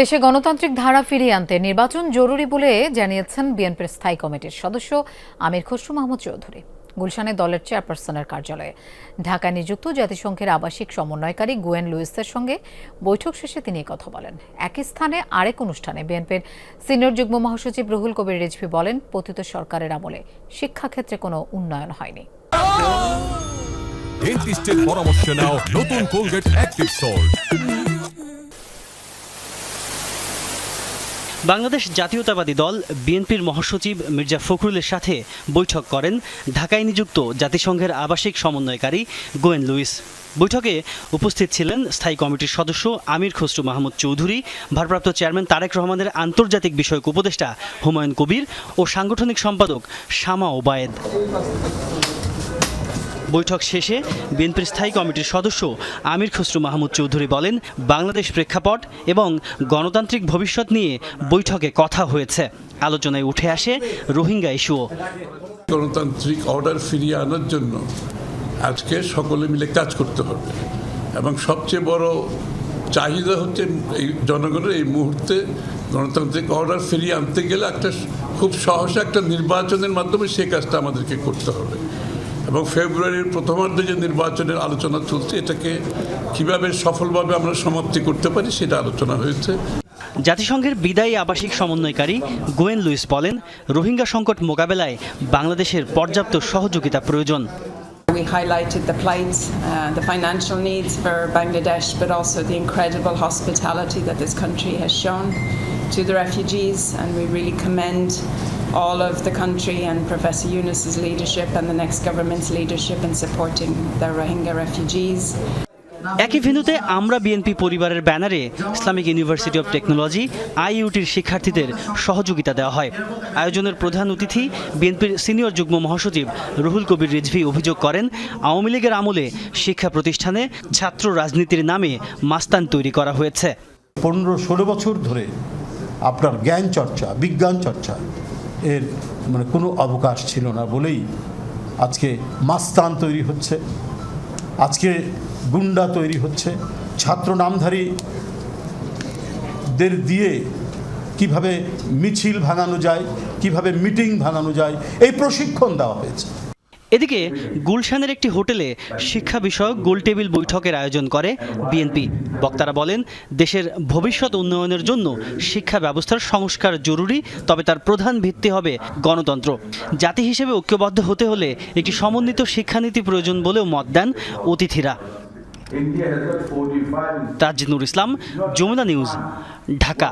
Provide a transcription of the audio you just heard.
দেশে গণতান্ত্রিক ধারা ফিরিয়ে আনতে নির্বাচন জরুরি বলে জানিয়েছেন বিএনপির স্থায়ী কমিটির সদস্য আমির খসরু মাহমুদ চৌধুরী। গুলশানে দলের চেয়ারপারসনের কার্যালয়ে। ঢাকায় নিযুক্ত জাতিসংঘের আবাসিক সমন্বয়কারী গুয়েন লুইসের সঙ্গে বৈঠক শেষে তিনি কথা বলেন। একই স্থানে আরেক অনুষ্ঠানে বিএনপির সিনিয়র যুগ্ম মহাসচিব রুহুল কবির রিজভি বলেন, পতিত সরকারের আমলে শিক্ষাক্ষেত্রে কোনো উন্নয়ন হয়নি। ডেন্টিস্টের পরামর্শ নাও নতুন কোলগেট অ্যাক্টিভ সল্ট। বাংলাদেশ জাতীয়তাবাদী দল বিএনপির মহাসচিব মির্জা ফখরুলের সাথে বৈঠক করেন ঢাকায় নিযুক্ত জাতিসংঘের আবাসিক সমন্বয়কারী গোয়েন লুইস। বৈঠকে উপস্থিত ছিলেন স্থায়ী কমিটির সদস্য আমির খসরু মাহমুদ চৌধুরী, ভারপ্রাপ্ত চেয়ারম্যান তারেক রহমানের আন্তর্জাতিক বিষয়ক উপদেষ্টা হুমায়ুন কবির ও সাংগঠনিক সম্পাদক শামা ওবায়েদ। বৈঠক শেষে বিএনপির স্থায়ী কমিটির সদস্য আমির খসরু মাহমুদ চৌধুরী বলেন, বাংলাদেশ প্রেক্ষাপট এবং গণতান্ত্রিক ভবিষ্যৎ নিয়ে বৈঠকে কথা হয়েছে। আলোচনায় উঠে আসে রোহিঙ্গা ইস্যুও। গণতান্ত্রিক অর্ডার ফিরিয়ে আনার জন্য আজকে সকলে মিলে কাজ করতে হবে এবং সবচেয়ে বড় চাহিদা হচ্ছে এই জনগণের এই মুহূর্তে গণতান্ত্রিক অর্ডার ফিরিয়ে আনতে গেলে একটা খুব সহসা একটা নির্বাচনের মাধ্যমে সেই কাজটা আমাদেরকে করতে হবে। এবং ফেব্রুয়ারির প্রথমার্ধে যে নির্বাচনের আলোচনা চলছে এটাকে কীভাবে সফলভাবে আমরা সমাপ্তি করতে পারি সেটা আলোচনা হয়েছে জাতিসংঘের বিদায়ী আবাসিক সমন্বয়কারী গোয়েন লুইস বলেন রোহিঙ্গা সংকট মোকাবেলায় বাংলাদেশের পর্যাপ্ত সহযোগিতা প্রয়োজন We highlighted the plight, uh, the financial needs for Bangladesh, but also the incredible hospitality that this country has shown to the refugees. And we really commend all of the country and Professor Yunus's leadership and the next government's leadership in supporting the Rohingya refugees. একই ভেন্যুতে আমরা BNP পরিবারের ব্যানারে Islamic University of Technology আইইউটির শিক্ষার্থীদের সহযোগিতা দেওয়া হয় আয়োজনের প্রধান অতিথি বিএনপির সিনিয়র যুগ্ম মহাসচিব রুহুল কবির রিজভি অভিযোগ করেন আওয়ামী লীগের আমলে শিক্ষা প্রতিষ্ঠানে ছাত্র রাজনীতির নামে মাস্তান তৈরি করা হয়েছে পনেরো ষোলো বছর ধরে আপনার জ্ঞান চর্চা বিজ্ঞান চর্চা এর মানে কোনো অবকাশ ছিল না বলেই আজকে মাস্তান তৈরি হচ্ছে। আজকে গুন্ডা তৈরি হচ্ছে। ছাত্র নামধারীদের দিয়ে কীভাবে মিছিল ভাঙানো যায়, কীভাবে মিটিং ভাঙানো যায়, এই প্রশিক্ষণ দেওয়া হয়েছে। এদিকে গুলশানের একটি হোটেলে শিক্ষা বিষয়ক গোলটেবিল বৈঠকের আয়োজন করে বিএনপি। বক্তারা বলেন দেশের ভবিষ্যৎ উন্নয়নের জন্য শিক্ষা ব্যবস্থার সংস্কার জরুরি তবে তার প্রধান ভিত্তি হবে গণতন্ত্র। জাতি হিসেবে ঐক্যবদ্ধ হতে হলে একটি সমন্বিত শিক্ষানীতি প্রয়োজন বলেও মত দেন অতিথিরা। তাজিনুর ইসলাম যমুনা নিউজ ঢাকা।